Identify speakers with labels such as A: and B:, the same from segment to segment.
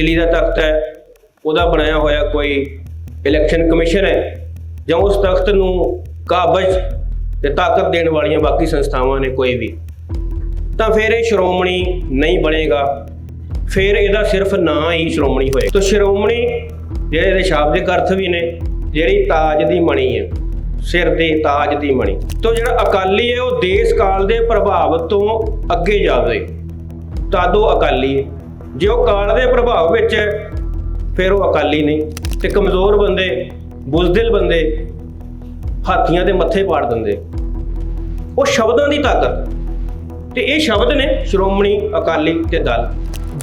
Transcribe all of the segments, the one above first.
A: ਦਿੱਲੀ ਦਾ ਤਖਤ ਹੈ, ਉਹਦਾ ਬਣਾਇਆ ਹੋਇਆ ਕੋਈ ਇਲੈਕਸ਼ਨ ਕਮਿਸ਼ਨ ਹੈ ਜਾਂ ਉਸ ਤਖਤ ਨੂੰ ਕਾਬਜ ਤੇ ਤਾਕਤ ਦੇਣ ਵਾਲੀਆਂ ਬਾਕੀ ਸੰਸਥਾਵਾਂ ਨੇ ਕੋਈ ਵੀ, ਤਾਂ ਫਿਰ ਇਹ ਸ਼੍ਰੋਮਣੀ ਨਹੀਂ ਬਣੇਗਾ। ਫਿਰ ਇਹਦਾ ਸਿਰਫ ਨਾਂ ਹੀ ਸ਼੍ਰੋਮਣੀ ਹੋਏਗਾ। ਤਾਂ ਸ਼੍ਰੋਮਣੀ ਜਿਹੜੇ ਇਹਦੇ ਸ਼ਾਬਦਿਕ ਅਰਥ ਵੀ ਨੇ, ਜਿਹੜੀ ਤਾਜ ਦੀ ਮਣੀ ਹੈ, ਸਿਰ ਦੇ ਤਾਜ ਦੀ ਮਣੀ। ਤੋਂ ਜਿਹੜਾ ਅਕਾਲੀ ਹੈ, ਉਹ ਦੇਸ਼ ਕਾਲ ਦੇ ਪ੍ਰਭਾਵ ਤੋਂ ਅੱਗੇ ਜਾਵੇ ਤਦ ਉਹ ਅਕਾਲੀ ਹੈ। ਜੇ ਉਹ ਕਾਲ ਦੇ ਪ੍ਰਭਾਵ ਵਿੱਚ ਹੈ, ਫਿਰ ਉਹ ਅਕਾਲੀ ਨਹੀਂ। ਤੇ ਕਮਜ਼ੋਰ ਬੰਦੇ, ਬੁਜ਼ਦਿਲ ਬੰਦੇ ਹਾਥੀਆਂ ਦੇ ਮੱਥੇ ਪਾੜ ਦਿੰਦੇ। ਉਹ ਸ਼ਬਦਾਂ ਦੀ ਤਾਕਤ। ਤੇ ਇਹ ਸ਼ਬਦ ਨੇ ਸ਼੍ਰੋਮਣੀ ਅਕਾਲੀ ਤੇ ਦਲ।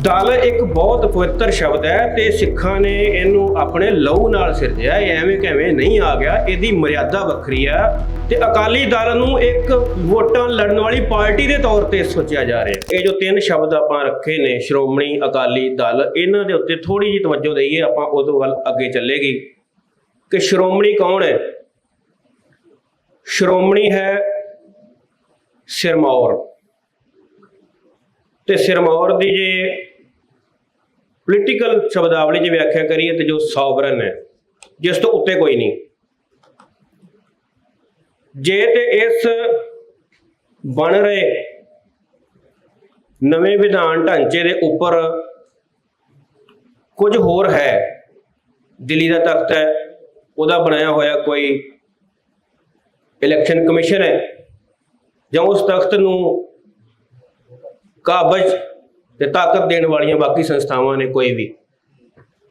A: ਦਲ ਇੱਕ ਬਹੁਤ ਪਵਿੱਤਰ ਸ਼ਬਦ ਹੈ ਤੇ ਸਿੱਖਾਂ ਨੇ ਇਹਨੂੰ ਆਪਣੇ ਲਹੂ ਨਾਲ ਸਿਰਜਿਆ, ਇਹ ਐਵੇਂ ਕਿਵੇਂ ਨਹੀਂ ਆ ਗਿਆ, ਇਹਦੀ ਮਰਿਆਦਾ ਵੱਖਰੀ ਆ ਤੇ ਅਕਾਲੀ ਦਲ ਨੂੰ ਇੱਕ ਵੋਟਾਂ ਲੜਨ ਵਾਲੀ ਪਾਰਟੀ ਦੇ ਤੌਰ ਤੇ ਸੋਚਿਆ ਜਾ ਰਿਹਾ। ਇਹ ਜੋ ਤਿੰਨ ਸ਼ਬਦ ਆਪਾਂ ਰੱਖੇ ਨੇ, ਸ਼੍ਰੋਮਣੀ ਅਕਾਲੀ ਦਲ, ਇਹਨਾਂ ਦੇ ਉੱਤੇ ਥੋੜੀ ਜਿਹੀ ਤਵੱਜੋ ਦਈਏ, ਆਪਾਂ ਉਦੋਂ ਵੱਲ ਅੱਗੇ ਚੱਲੇਗੀ। ਕਿ ਸ਼੍ਰੋਮਣੀ ਕੌਣ ਹੈ? ਸ਼੍ਰੋਮਣੀ ਹੈ ਸਿਰਮੌਰ। ਤੇ ਸਿਰਮੌਰ ਦੀ ਜੇ ਪੋਲੀਟੀਕਲ ਸ਼ਬਦਾਵਲੀ 'ਚ ਵਿਆਖਿਆ ਕਰੀਏ ਤੇ ਜੋ ਸੋਵਰਨ ਹੈ, ਜਿਸ ਤੋਂ ਉੱਤੇ ਕੋਈ ਨਹੀਂ। ਜੇ ਤੇ ਇਸ ਬਣ ਰਹੇ ਨਵੇਂ ਵਿਧਾਨ ਢਾਂਚੇ ਦੇ ਉੱਪਰ ਕੁਝ ਹੋਰ ਹੈ, ਦਿੱਲੀ ਦਾ ਤਖਤ ਹੈ, ਉਹਦਾ ਬਣਾਇਆ ਹੋਇਆ ਕੋਈ ਇਲੈਕਸ਼ਨ ਕਮਿਸ਼ਨ ਹੈ, ਜਾਂ ਉਸ ਤਖਤ ਨੂੰ ਕਾਬਜ ਤੇ ਤਾਕਤ ਦੇਣ ਵਾਲੀਆਂ ਬਾਕੀ ਸੰਸਥਾਵਾਂ ਨੇ ਕੋਈ ਵੀ।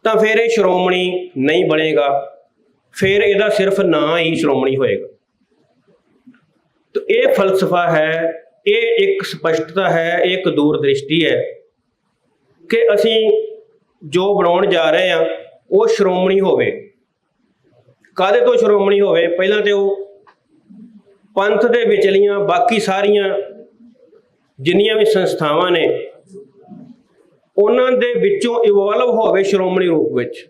A: ਤਾਂ ਫਿਰ ਇਹ ਸ਼੍ਰੋਮਣੀ ਨਹੀਂ ਬਣੇਗਾ। ਫਿਰ ਇਹਦਾ ਸਿਰਫ ਨਾਂ ਹੀ ਸ਼੍ਰੋਮਣੀ ਹੋਏਗਾ। ਤਾਂ ਇਹ ਫਲਸਫਾ ਹੈ, ਇਹ ਇੱਕ ਸਪਸ਼ਟਤਾ ਹੈ, ਇਹ ਇੱਕ ਦੂਰ ਦ੍ਰਿਸ਼ਟੀ ਹੈ ਕਿ ਅਸੀਂ ਜੋ ਬਣਾਉਣ ਜਾ ਰਹੇ ਹਾਂ, ਉਹ ਸ਼੍ਰੋਮਣੀ ਹੋਵੇ। ਕਾਦੇ ਤੋਂ ਸ਼੍ਰੋਮਣੀ ਹੋਵੇ? ਪਹਿਲਾਂ ਤੇ ਉਹ ਪੰਥ ਦੇ ਵਿਚਲੀਆਂ ਬਾਕੀ ਸਾਰੀਆਂ ਜਿੰਨੀਆਂ ਵੀ ਸੰਸਥਾਵਾਂ ਨੇ ਉਹਨਾਂ ਦੇ ਵਿੱਚੋਂ ਇਵੋਲਵ ਹੋਵੇ ਸ਼੍ਰੋਮਣੀ ਰੂਪ ਵਿੱਚ।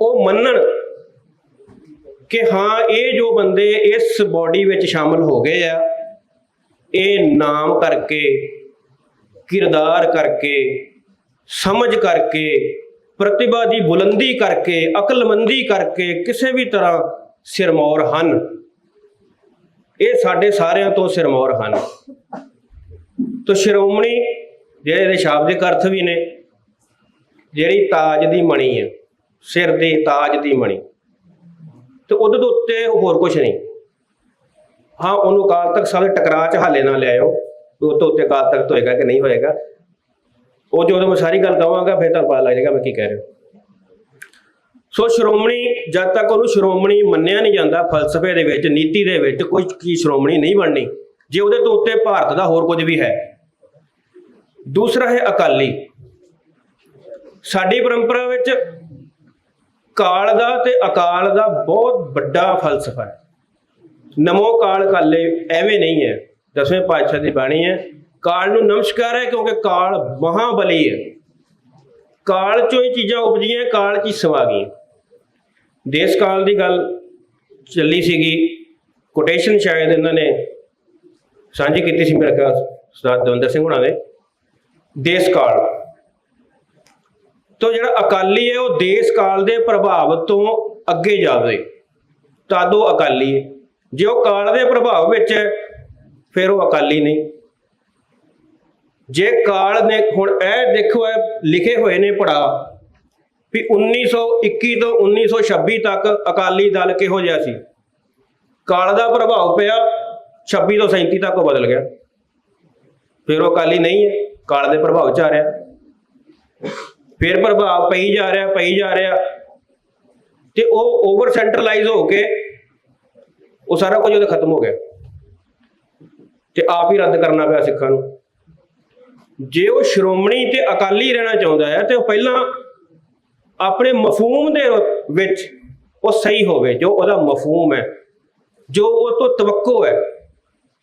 A: ਉਹ ਮੰਨਣ ਕਿ ਹਾਂ, ਇਹ ਜੋ ਬੰਦੇ ਇਸ ਬਾਡੀ ਵਿੱਚ ਸ਼ਾਮਲ ਹੋ ਗਏ ਆ, ਇਹ ਨਾਮ ਕਰਕੇ, ਕਿਰਦਾਰ ਕਰਕੇ, ਸਮਝ ਕਰਕੇ, ਪ੍ਰਤਿਭਾ ਦੀ ਬੁਲੰਦੀ ਕਰਕੇ, ਅਕਲਮੰਦੀ ਕਰਕੇ ਕਿਸੇ ਵੀ ਤਰ੍ਹਾਂ ਸਿਰਮੌਰ ਹਨ। ਇਹ ਸਾਡੇ ਸਾਰਿਆਂ ਤੋਂ ਸਿਰਮੌਰ ਹਨ। ਤੋ ਸ਼੍ਰੋਮਣੀ ਜਿਹੜੇ ਇਹਦੇ ਸ਼ਾਬਦਿਕ ਅਰਥ ਵੀ ਨੇ, ਜਿਹੜੀ ਤਾਜ ਦੀ ਮਣੀ ਹੈ, ਸਿਰ ਦੇ ਤਾਜ ਦੀ ਮਣੀ। ਤੇ ਉਹਦੇ ਤੋਂ ਉੱਤੇ ਹੋਰ ਕੁਝ ਨਹੀਂ। ਹਾਂ, ਉਹਨੂੰ ਕਾਲ ਤੱਕ ਸਾਰੇ ਟਕਰਾਅ ਚ ਹਾਲੇ ਨਾ ਲਿਆਇਓ ਵੀ ਉਹ ਤੋਂ ਉੱਤੇ ਕਾਲ ਤੱਕ ਹੋਏਗਾ ਕਿ ਨਹੀਂ ਹੋਏਗਾ। ਉਹ ਜਦੋਂ ਮੈਂ ਸਾਰੀ ਗੱਲ ਕਹਾਂਗਾ, ਫਿਰ ਤੁਹਾਨੂੰ ਪਤਾ ਲੱਗ ਜਾਏਗਾ ਮੈਂ ਕੀ ਕਹਿ ਰਿਹਾ। ਸੋ ਸ਼੍ਰੋਮਣੀ, ਜਦ ਤੱਕ ਉਹਨੂੰ ਸ਼੍ਰੋਮਣੀ ਮੰਨਿਆ ਨਹੀਂ ਜਾਂਦਾ, ਫਲਸਫੇ ਦੇ ਵਿੱਚ, ਨੀਤੀ ਦੇ ਵਿੱਚ ਕੋਈ ਕੀ ਸ਼੍ਰੋਮਣੀ ਨਹੀਂ ਬਣਨੀ, ਜੇ ਉਹਦੇ ਤੋਂ ਉੱਤੇ ਭਾਰਤ ਦਾ ਹੋਰ ਕੁਝ ਵੀ ਹੈ ਦੂਸਰਾ ਹੈ ਅਕਾਲੀ। ਸਾਡੀ ਪਰੰਪਰਾ ਵਿੱਚ ਕਾਲ ਦਾ ਤੇ ਅਕਾਲ ਦਾ ਬਹੁਤ ਵੱਡਾ ਫਲਸਫਾ ਹੈ। ਨਮੋ ਕਾਲ ਕਾਲੇ ਐਵੇਂ ਨਹੀਂ ਹੈ। ਦਸਵੇਂ ਪਾਤਸ਼ਾਹ ਦੀ ਬਾਣੀ ਹੈ, ਕਾਲ ਨੂੰ ਨਮਸਕਾਰ ਹੈ ਕਿਉਂਕਿ ਕਾਲ ਮਹਾਬਲੀ ਹੈ। ਕਾਲ ਚੋਂ ਹੀ ਚੀਜ਼ਾਂ ਉਪਜੀਆਂ, ਕਾਲ ਚ ਹੀ ਸਮਾ ਗਈਆਂ। ਦੇਸ਼ ਕਾਲ ਦੀ ਗੱਲ ਚੱਲੀ ਸੀਗੀ ਕੋਟੇਸ਼ਨ ਸ਼ਾਇਦ ਇਹਨਾਂ ਨੇ ਸਾਂਝੀ ਕੀਤੀ ਸੀ ਮੇਰੇ ਖਿਆਲ ਸਰਦਾਰ ਦਵਿੰਦਰ ਸਿੰਘ ਹੁਣਾਂ ਨੇ। ਦੇਸ਼ ਕਾਲ ਤੋਂ ਜਿਹੜਾ ਅਕਾਲੀ ਹੈ, ਉਹ ਦੇਸ਼ ਕਾਲ ਦੇ ਪ੍ਰਭਾਵ ਤੋਂ ਅੱਗੇ ਜਾਵੇ। ਤਦ ਉਹ ਅਕਾਲੀ ਹੈ। ਜੇ ਉਹ ਕਾਲ ਦੇ ਪ੍ਰਭਾਵ ਵਿੱਚ ਹੈ, ਫਿਰ ਉਹ ਅਕਾਲੀ ਨਹੀਂ। ਜੇ ਕਾਲ ਨੇ ਹੁਣ ਇਹ ਦੇਖੋ, ਇਹ ਲਿਖੇ ਹੋਏ ਨੇ ਪੜਾ ਵੀ 1921 ਤੋਂ 1926 ਤੱਕ ਅਕਾਲੀ ਦਲ ਕਿਹੋ ਜਿਹਾ ਸੀ? ਕਾਲ ਦਾ ਪ੍ਰਭਾਵ ਪਿਆ 26 ਤੋਂ 37 ਤੱਕ ਉਹ ਬਦਲ ਗਿਆ। ਫਿਰ ਉਹ ਅਕਾਲੀ ਨਹੀਂ ਹੈ। ਕਾਲ ਦੇ ਪ੍ਰਭਾਵ ਚ ਆ ਰਿਹਾ। ਫਿਰ ਪ੍ਰਭਾਵ ਪਈ ਜਾ ਰਿਹਾ, ਪਈ ਜਾ ਰਿਹਾ। ਤੇ ਉਹ ਓਵਰ ਸੈਂਟਰਲਾਈਜ਼ ਹੋ ਕੇ ਉਹ ਸਾਰਾ ਕੁਝ ਉਹਦਾ ਖਤਮ ਹੋ ਗਿਆ। ਤੇ ਆਪ ਹੀ ਰੱਦ ਕਰਨਾ ਪਿਆ ਸਿੱਖਾਂ ਨੂੰ। ਜੇ ਉਹ ਸ਼੍ਰੋਮਣੀ ਤੇ ਅਕਾਲੀ ਰਹਿਣਾ ਚਾਹੁੰਦਾ ਹੈ, ਤੇ ਉਹ ਪਹਿਲਾਂ ਆਪਣੇ ਮਫਹੂਮ ਦੇ ਵਿੱਚ ਉਹ ਸਹੀ ਹੋਵੇ, ਜੋ ਉਹਦਾ ਮਫਹੂਮ ਹੈ, ਜੋ ਉਹ ਤੋਂ ਤਵੱਕੋ ਹੈ।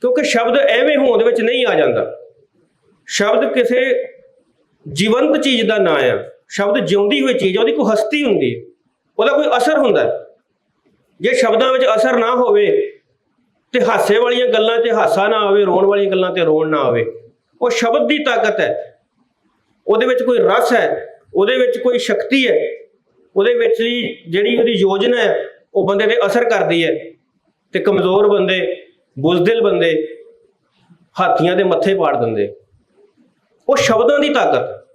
A: ਕਿਉਂਕਿ ਸ਼ਬਦ ਐਵੇਂ ਹੋਂਦ ਵਿੱਚ ਨਹੀਂ ਆ ਜਾਂਦਾ। ਸ਼ਬਦ ਕਿਸੇ ਜੀਵੰਤ ਚੀਜ਼ ਦਾ ਨਾਂ ਆ। ਸ਼ਬਦ ਜਿਉਂਦੀ ਹੋਈ ਚੀਜ਼ ਉਹਦੀ ਕੋਈ ਹਸਤੀ ਹੁੰਦੀ ਹੈ ਉਹਦਾ ਕੋਈ ਅਸਰ ਹੁੰਦਾ ਜੇ ਸ਼ਬਦਾਂ ਵਿੱਚ ਅਸਰ ਨਾ ਹੋਵੇ, ਤੇ ਹਾਸੇ ਵਾਲੀਆਂ ਗੱਲਾਂ ਤੇ ਹਾਸਾ ਨਾ ਆਵੇ, ਰੋਣ ਵਾਲੀਆਂ ਗੱਲਾਂ ਤੇ ਰੋਣ ਨਾ ਆਵੇ, ਉਹ ਸ਼ਬਦ ਦੀ ਤਾਕਤ ਹੈ। ਉਹਦੇ ਵਿੱਚ ਕੋਈ ਰਸ ਹੈ, ਉਹਦੇ ਵਿੱਚ ਕੋਈ ਸ਼ਕਤੀ ਹੈ, ਉਹਦੇ ਵਿੱਚ ਜਿਹੜੀ ਉਹਦੀ ਯੋਜਨਾ ਹੈ, ਉਹ ਬੰਦੇ ਤੇ ਅਸਰ ਕਰਦੀ ਹੈ। ਤੇ ਕਮਜ਼ੋਰ ਬੰਦੇ ਬੁਜ਼ਦਿਲ ਬੰਦੇ ਹਾਥੀਆਂ ਦੇ ਮੱਥੇ ਪਾੜ ਦਿੰਦੇ। ਉਹ ਸ਼ਬਦਾਂ ਦੀ ਤਾਕਤ।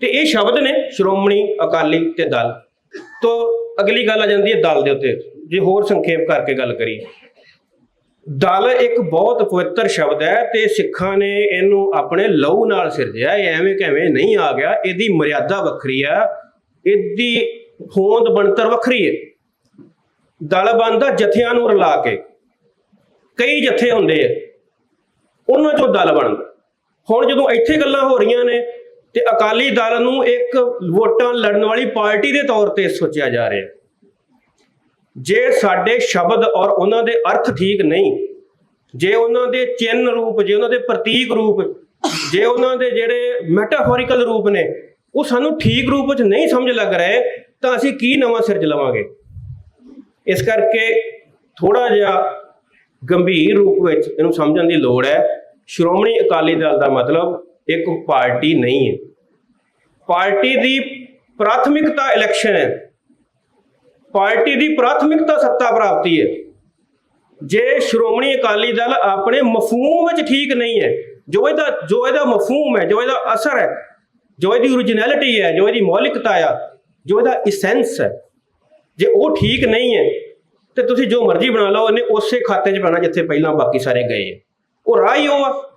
A: ਤੇ ਇਹ ਸ਼ਬਦ ਨੇ ਸ਼੍ਰੋਮਣੀ ਅਕਾਲੀ ਤੇ ਦਲ। ਤੋਂ ਅਗਲੀ ਗੱਲ ਆ ਜਾਂਦੀ ਹੈ ਦਲ ਦੇ ਉੱਤੇ। ਜੇ ਹੋਰ ਸੰਖੇਪ ਕਰਕੇ ਗੱਲ ਕਰੀਏ। ਦਲ ਇੱਕ ਬਹੁਤ ਪਵਿੱਤਰ ਸ਼ਬਦ ਹੈ ਤੇ ਸਿੱਖਾਂ ਨੇ ਇਹਨੂੰ ਆਪਣੇ ਲਹੂ ਨਾਲ ਸਿਰਜਿਆ। ਇਹ ਐਵੇਂ ਕਿਵੇਂ ਨਹੀਂ ਆ ਗਿਆ। ਇਹਦੀ ਮਰਿਆਦਾ ਵੱਖਰੀ ਆ। ਇਹਦੀ ਹੋਂਦ ਬਣਤਰ ਵੱਖਰੀ ਹੈ ਦਲ ਬਣਦਾ ਜਥਿਆਂ ਨੂੰ ਰਲਾ ਕੇ। ਕਈ ਜਥੇ ਹੁੰਦੇ ਆ। ਉਹਨਾਂ ਚੋਂ ਦਲ ਬਣਦਾ। ਹੁਣ ਜਦੋਂ ਇੱਥੇ ਗੱਲਾਂ ਹੋ ਰਹੀਆਂ ਨੇ ਤੇ ਅਕਾਲੀ ਦਲ ਨੂੰ ਇੱਕ ਵੋਟਾਂ ਲੜਨ ਵਾਲੀ ਪਾਰਟੀ ਦੇ ਤੌਰ ਤੇ ਸੋਚਿਆ ਜਾ ਰਿਹਾ। ਜੇ ਸਾਡੇ ਸ਼ਬਦ ਔਰ ਉਹਨਾਂ ਦੇ ਅਰਥ ਠੀਕ ਨਹੀਂ, ਜੇ ਉਹਨਾਂ ਦੇ ਚਿੰਨ ਰੂਪ, ਜੇ ਉਹਨਾਂ ਦੇ ਪ੍ਰਤੀਕ ਰੂਪ, ਜੇ ਉਹਨਾਂ ਦੇ ਜਿਹੜੇ ਮੈਟਾਫੋਰਿਕਲ ਰੂਪ ਨੇ, ਉਹ ਸਾਨੂੰ ਠੀਕ ਰੂਪ ਵਿੱਚ ਨਹੀਂ ਸਮਝ ਲੱਗ ਰਹੇ, ਤਾਂ ਅਸੀਂ ਕੀ ਨਵਾਂ ਸਿਰਜ ਲਵਾਂਗੇ? ਇਸ ਕਰਕੇ ਥੋੜਾ ਜਿਹਾ ਗੰਭੀਰ ਰੂਪ ਵਿੱਚ ਇਹਨੂੰ ਸਮਝਣ ਦੀ ਲੋੜ ਹੈ। ਸ਼੍ਰੋਮਣੀ ਅਕਾਲੀ ਦਲ ਦਾ ਮਤਲਬ ਇੱਕ ਪਾਰਟੀ ਨਹੀਂ ਹੈ। ਪਾਰਟੀ ਦੀ ਪ੍ਰਾਥਮਿਕਤਾ ਇਲੈਕਸ਼ਨ ਹੈ। ਪਾਰਟੀ ਦੀ ਪ੍ਰਾਥਮਿਕਤਾ ਸੱਤਾ ਪ੍ਰਾਪਤੀ ਹੈ। ਜੇ ਸ਼੍ਰੋਮਣੀ ਅਕਾਲੀ ਦਲ ਆਪਣੇ ਮਫਹੂਮ ਵਿੱਚ ਠੀਕ ਨਹੀਂ ਹੈ, ਜੋ ਇਹਦਾ ਜੋ ਇਹਦਾ ਮਫਹੂਮ ਹੈ, ਜੋ ਇਹਦਾ ਅਸਰ ਹੈ, ਜੋ ਇਹਦੀ ਓਰੀਜਨੈਲਿਟੀ ਹੈ, ਜੋ ਇਹਦੀ ਮੌਲਿਕਤਾ ਆ, ਜੋ ਇਹਦਾ ਇਸੈਂਸ ਹੈ, ਜੇ ਉਹ ਠੀਕ ਨਹੀਂ ਹੈ, ਤੇ ਤੁਸੀਂ ਜੋ ਮਰਜ਼ੀ ਬਣਾ ਲਓ ਇਹਨੇ ਉਸੇ ਖਾਤੇ 'ਚ ਬਣਾਉਣਾ ਜਿੱਥੇ ਪਹਿਲਾਂ ਬਾਕੀ ਸਾਰੇ ਗਏ ਹੈ। ਉਹ ਰਾਹ ਹੀ ਉਹ ਆ